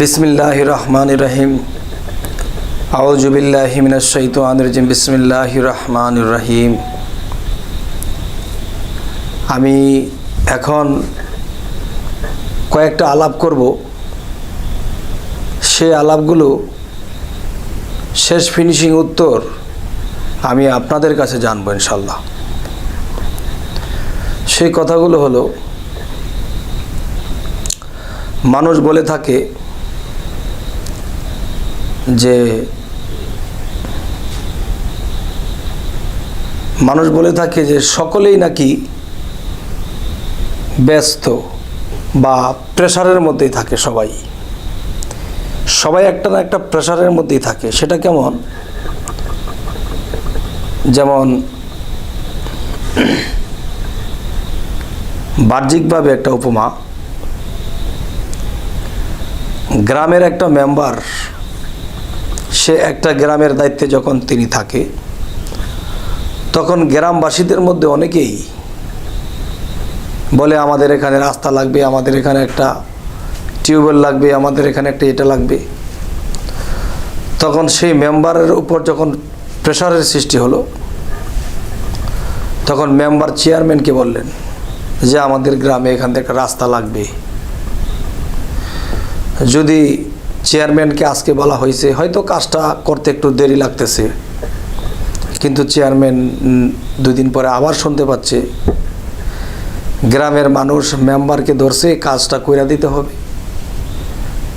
বিসমিল্লাহ রহমান রহিম আউজুবিল্লাহ মিনাশাইতানিরজিম বিসমিল্লাহ রহমান রহিম আমি এখন কয়েকটা আলাপ করব। সেই আলাপগুলো শেষ ফিনিশিং উত্তর আমি আপনাদের কাছে জানব ইনশাল্লাহ সেই কথাগুলো হলো, মানুষ বলে থাকে যে মানুষ বলে থাকে যে সকলেই নাকি ব্যস্ত বা প্রেশারের মধ্যেই থাকে সবাই। সবাই একটা না একটা প্রেশারের মধ্যেই থাকে। সেটা কেমন? যেমন বাহ্যিকভাবে একটা উপমা, গ্রামের একটা মেম্বার সে একটা গ্রামের দায়িত্বে যখন তিনি থাকে, তখন গ্রামবাসীদের মধ্যে অনেকেই বলে, আমাদের এখানে রাস্তা লাগবে, আমাদের এখানে একটা টিউবওয়েল লাগবে, আমাদের এখানে একটা এটা লাগবে। তখন সেই মেম্বারের উপর যখন প্রেশারের সৃষ্টি হলো, তখন মেম্বার চেয়ারম্যানকে বললেন যে, আমাদের গ্রামে এখান থেকে রাস্তা লাগবে। যদি চেয়ারম্যানকে আজকে বলা হয়েছে। হয়তো কাজটা করতে একটু দেরি লাগতেছে। কিন্তু চেয়ারম্যান দুদিন পরে আবার শুনতে পাচ্ছে। গ্রামের মানুষ মেম্বারকে ধরছে, কাজটা কইরা দিতে হবে।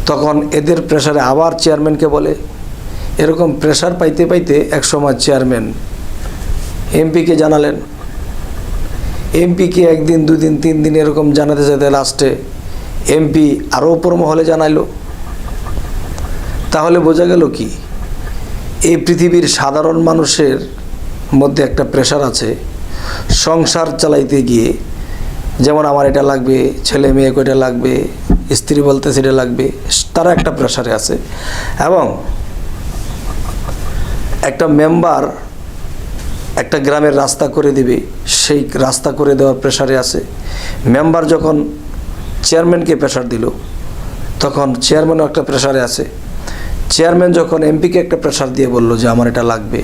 তখন এদের প্রেশারে আবার চেয়ারম্যানকে বলে। এরকম প্রেশার পাইতে পাইতে একসময় চেয়ারম্যান এমপিকে জানালেন। এমপিকে একদিন, দুদিন, তিন দিন এরকম জানাতে যেতে লাস্টে এমপি আরও উপর মহলে জানাইলো। তাহলে বোঝা গেল কি? এই পৃথিবীর সাধারণ মানুষের মধ্যে একটা প্রেশার আছে সংসার চালাইতে গিয়ে। যেমন আমার এটা লাগবে, ছেলে মেয়ে কয়টা লাগবে, স্ত্রী বলতে সেটা লাগবে তারা একটা প্রেশারে আছে। এবং একটা মেম্বার একটা গ্রামের রাস্তা করে দিবে, সেই রাস্তা করে দেওয়ার প্রেশারে আছে। মেম্বার যখন চেয়ারম্যানকে প্রেশার দিল, তখন চেয়ারম্যানও একটা প্রেশারে আছে। চেয়ারম্যান যখন এমপিকে একটা প্রেশার দিয়ে বলল যে আমার এটা লাগবে,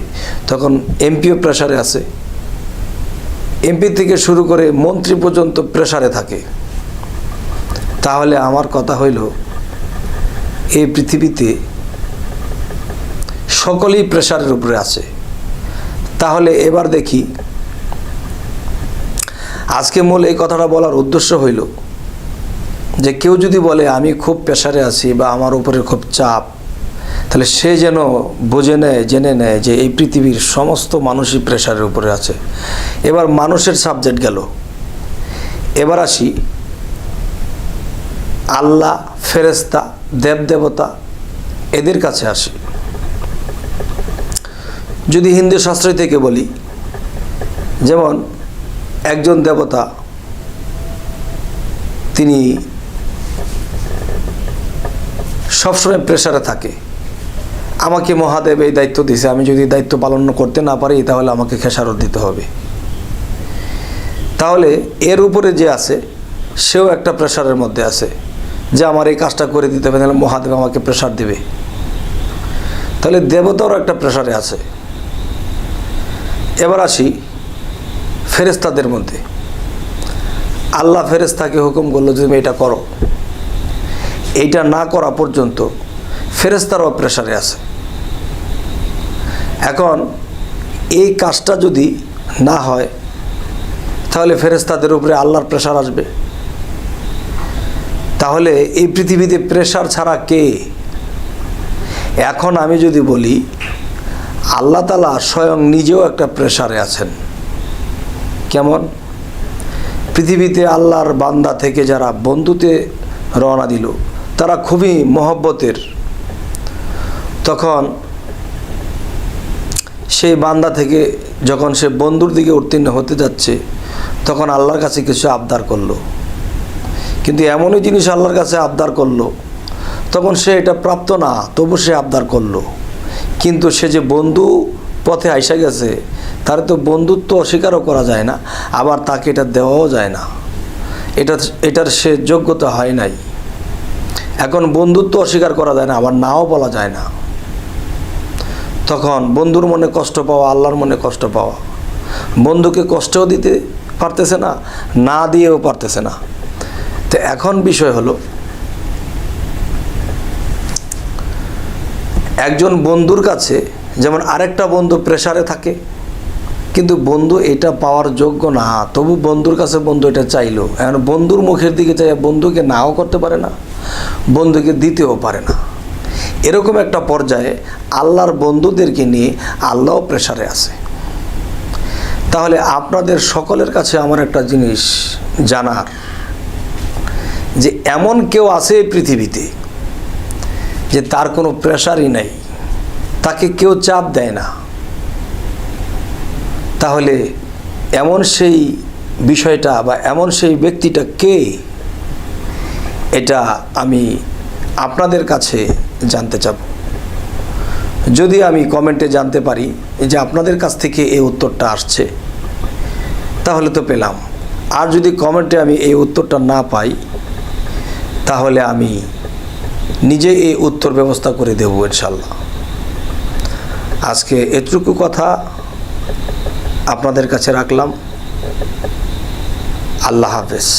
তখন এমপিও প্রেশারে আছে। এমপি থেকে শুরু করে মন্ত্রী পর্যন্ত প্রেশারে থাকে। তাহলে আমার কথা হইল, এই পৃথিবীতে সকলেই প্রেশারের উপরে আছে। তাহলে এবার দেখি, আজকে মূল এই কথাটা বলার উদ্দেশ্য হইল যে কেউ যদি বলে আমি খুব প্রেশারে আছি বা আমার উপরে খুব চাপ তাহলে সে যেন বুঝে নেয়, জেনে নেয় যে এই পৃথিবীর সমস্ত মানুষই প্রেশারের উপরে আছে। এবার মানুষের সাবজেক্ট গেল। এবার আসি, আল্লাহ ফেরেস্তা দেবদেবতা, এদের কাছে আসি। যদি হিন্দু শাস্ত্র থেকে বলি, যেমন একজন দেবতা, তিনি সবসময় প্রেশারে থাকে। আমাকে মহাদেব এই দায়িত্ব দিছে, আমি যদি দায়িত্ব পালন করতে না পারি, তাহলে আমাকে খেসারত দিতে হবে। তাহলে এর উপরে যে আছে, সেও একটা প্রেশারের মধ্যে আছে যে আমার এই কাজটা করে দিতে হবে তাহলে মহাদেব আমাকে প্রেশার দিবে। তাহলে দেবতারও একটা প্রেশারে আছে। এবার আসি ফেরেস্তাদের মধ্যে। আল্লাহ ফেরেস্তাকে হুকুম করল যে তুমি এটা করো। এইটা না করা পর্যন্ত ফেরেস্তারও প্রেশারে আছে। এখন এই কাজটা যদি না হয়, তাহলে ফেরেস্তাদের উপরে আল্লাহর প্রেশার আসবে। তাহলে এই পৃথিবীতে প্রেশার ছাড়া কে? এখন আমি যদি বলি, আল্লাহ তালা স্বয়ং নিজেও একটা প্রেশারে আছেন। কেমন? পৃথিবীতে আল্লাহর বান্দা থেকে যারা বন্ধুতে রওনা দিল, তারা খুবই মহব্বতের। তখন সেই বান্দা থেকে যখন সে বন্ধুর দিকে উত্তীর্ণ হতে যাচ্ছে, তখন আল্লাহর কাছে কিছু আবদার করল। কিন্তু এমনই জিনিস আল্লাহর কাছে আবদার করল, তখন সে এটা প্রাপ্ত না, তবু সে আবদার করল। কিন্তু সে যে বন্ধু পথে আইসা গেছে, তার তো বন্ধুত্ব অস্বীকারও করা যায় না, আবার তাকে এটা দেওয়াও যায় না। এটা, এটার সে যোগ্যতা হয় নাই। এখন বন্ধুত্ব অস্বীকার করা যায় না, আবার নাও বলা যায় না। তখন বন্ধুর মনে কষ্ট পাওয়া, আল্লাহর মনে কষ্ট পাওয়া। বন্ধুকে কষ্টও দিতে পারতেছে না না দিয়েও পারতেছে না। তো এখন বিষয় হলো, একজন বন্ধুর কাছে যেমন আরেকটা বন্ধু প্রেশারে থাকে, কিন্তু বন্ধু এটা পাওয়ার যোগ্য না, তবু বন্ধুর কাছে বন্ধু এটা চাইলো। এখন বন্ধুর মুখের দিকে চাই বন্ধুকে নাও করতে পারে না, বন্ধুকে দিতেও পারে না। এরকম একটা পর্যায়ে আল্লাহর বন্ধুদেরকে নিয়ে আল্লাহ প্রেসারে আছে। তাহলে আপনাদের সকলের কাছে আমার একটা জিনিস জানার, যে এমন কেউ আছে এই পৃথিবীতে যে তার কোনো প্রেশারই নাই, তাকে কেউ চাপ দেয় না। তাহলে এমন সেই বিষয়টা বা এমন সেই ব্যক্তিটা কে? এটা আমি আপনাদের কাছে জানতে চাব। যদি আমি কমেন্টে জানতে পারি যে আপনাদের কাছ থেকে এই উত্তরটা আসছে, তাহলে তো পেলাম। আর যদি কমেন্টে আমি এই উত্তরটা না পাই, তাহলে আমি নিজে এই উত্তর ব্যবস্থা করে দেবো ইনশাল্লাহ। আজকে এটুকু কথা আপনাদের কাছে রাখলাম। আল্লাহ হাফেজ।